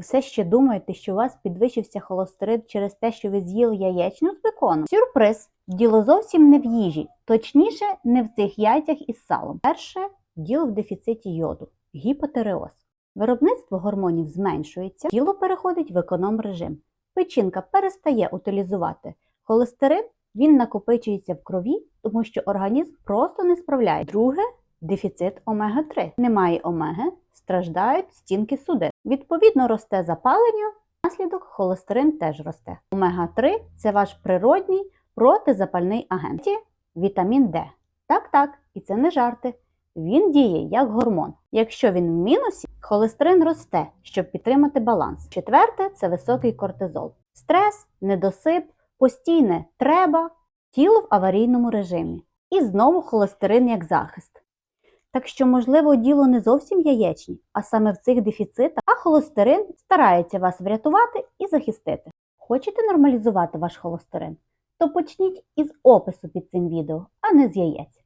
Все ще думаєте, що у вас підвищився холестерин через те, що ви з'їли яєчню з беконом? Сюрприз! Діло зовсім не в їжі, точніше, не в цих яйцях із салом. Перше діло в дефіциті йоду, гіпотереоз. Виробництво гормонів зменшується, тіло переходить в економ режим. Печінка перестає утилізувати холестерин, він накопичується в крові, тому що організм просто не справляє. Друге дефіцит омега-3. Немає омеги, страждають стінки судин. Відповідно, росте запалення, наслідок холестерин теж росте. Омега-3 це ваш природній протизапальний агент. Вітамін Д. Так, так, і це не жарти. Він діє як гормон. Якщо він в мінусі, холестерин росте, щоб підтримати баланс. Четверте це високий кортизол. Стрес, недосип, постійне треба, тіло в аварійному режимі. І знову холестерин як захист. Так що, можливо, діло не зовсім яєчні, а саме в цих дефіцитах, а холостерин старається вас врятувати і захистити. Хочете нормалізувати ваш холостерин? То почніть із опису під цим відео, а не з яєць.